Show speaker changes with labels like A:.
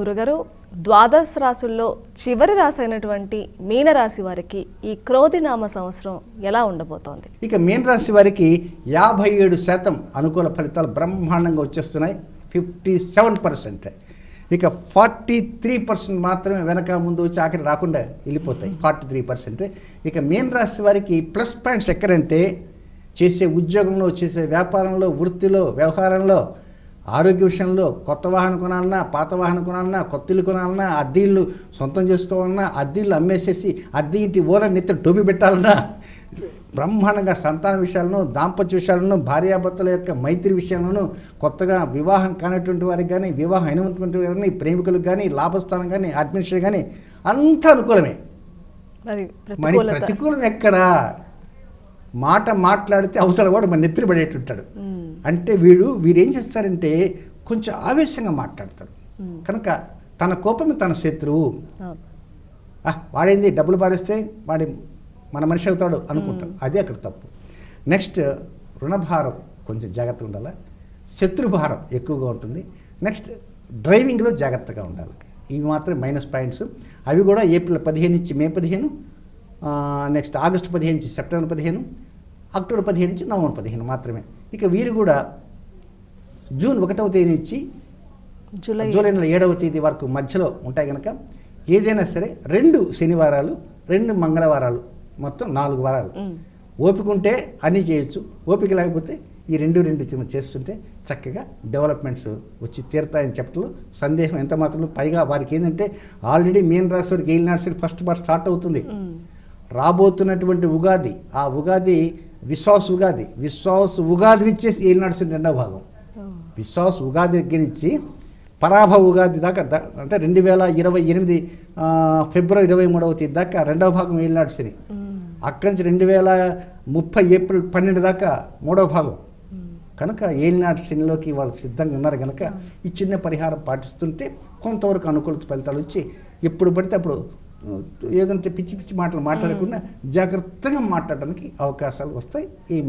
A: గురుగారు ద్వాదశ రాసుల్లో చివరి రాశి అయినటువంటి మీనరాశి వారికి ఈ క్రోధినామ సంవత్సరం ఎలా ఉండబోతోంది?
B: ఇక మీనరాశి వారికి యాభై ఏడు శాతం అనుకూల ఫలితాలు బ్రహ్మాండంగా వచ్చేస్తున్నాయి. Fifty seven percent. ఇక ఫార్టీ త్రీ పర్సెంట్ మాత్రమే వెనక ముందు వచ్చి ఆఖరి రాకుండా వెళ్ళిపోతాయి. Forty three percent. ఇక మీన రాశి వారికి ప్లస్ పాయింట్స్ ఎక్కడంటే చేసే ఉద్యోగంలో చేసే వ్యాపారంలో వృత్తిలో వ్యవహారంలో ఆరోగ్య విషయంలో కొత్త వాహనం కొనాలన్నా పాత వాహనం కొనాలన్నా కొత్త ఇల్లు కొనాలన్నా అద్దె ఇల్లు సొంతం చేసుకోవాలన్నా అద్దె ఇల్లు అమ్మేసేసి అద్దె ఇంటి ఓనర్ నెత్తిన టోపీ పెట్టాలన్నా బ్రహ్మాండంగా సంతాన విషయాలను దాంపత్య విషయాలను భార్యాభర్తల యొక్క మైత్రి విషయాలను కొత్తగా వివాహం కానటువంటి వారికి కానీ వివాహం అయినటువంటి వారికి కానీ ప్రేమికులకు కానీ లాభస్థానం కానీ అడ్మినిస్ట్రేషన్ కానీ అంతా అనుకూలమే.
A: మరి
B: ప్రతికూలం ఎక్కడా? మాట మాట్లాడితే అవతల వాడు మన నెత్తిన పడేటుంటాడు. అంటే వీడు వీరు ఏం చేస్తారంటే కొంచెం ఆవేశంగా మాట్లాడతారు కనుక తన కోపమే తన శత్రువు. వాడేంది? డబ్బులు పారేస్తే వాడి మన మనిషి అవుతాడు అనుకుంటాం అదే అక్కడ తప్పు. నెక్స్ట్ రుణభారం కొంచెం జాగ్రత్తగా ఉండాలి? శత్రుభారం ఎక్కువగా ఉంటుంది. నెక్స్ట్ డ్రైవింగ్లో జాగ్రత్తగా ఉండాలి. ఇవి మాత్రం మైనస్ పాయింట్స్. అవి కూడా ఏప్రిల్ పదిహేను నుంచి మే పదిహేను నెక్స్ట్ ఆగస్టు పదిహేను నుంచి సెప్టెంబర్ పదిహేను అక్టోబర్ పదిహేను నుంచి నవంబర్ పదిహేను మాత్రమే ఇక వీరు కూడా జూన్ ఒకటవ తేదీ నుంచి
A: జూలై
B: జూలై నెల ఏడవ తేదీ వరకు మధ్యలో ఉంటాయి కనుక ఏదైనా సరే రెండు శనివారాలు రెండు మంగళవారాలు మొత్తం నాలుగు వారాలు. ఓపిక ఉంటే అన్నీ చేయొచ్చు ఓపిక లేకపోతే ఈ రెండు రెండు చిన్న చేస్తుంటే చక్కగా డెవలప్మెంట్స్ వచ్చి తీరుతాయని చెప్పడంలో సందేహం ఎంత మాత్రం పైగా వారికి ఏంటంటే ఆల్రెడీ మీన రాశి వారికి ఏలినాడు ఫస్ట్ పార్ట్ స్టార్ట్ అవుతుంది. రాబోతున్నటువంటి ఉగాది ఆ ఉగాది విశ్వాస ఉగాది. విశ్వాస ఉగాదినిచ్చేసి ఏలినాడు నర్సరీ రెండవ భాగం.
A: విశ్వాస్
B: విశ్వాస ఉగాది దగ్గర నుంచి పరాభవ ఉగాది దాకా అంటే రెండు వేల ఇరవై ఎనిమిది ఫిబ్రవరి ఇరవై మూడవ తేదీ దాకా రెండవ భాగం ఏలినాడు శని అక్కడి నుంచి రెండు వేల ముప్పై ఏప్రిల్ పన్నెండు దాకా మూడవ భాగం. కనుక ఏలినాడు శనిలోకి వాళ్ళు సిద్ధంగా ఉన్నారు కనుక ఈ చిన్న పరిహారం పాటిస్తుంటే కొంతవరకు అనుకూలత ఫలితాలు వచ్చి ఎప్పుడు పడితే అప్పుడు ఏదంటే పిచ్చి పిచ్చి మాటలు మాట్లాడకుండా జాగ్రత్తగా మాట్లాడడానికి అవకాశాలు వస్తాయి. ఈ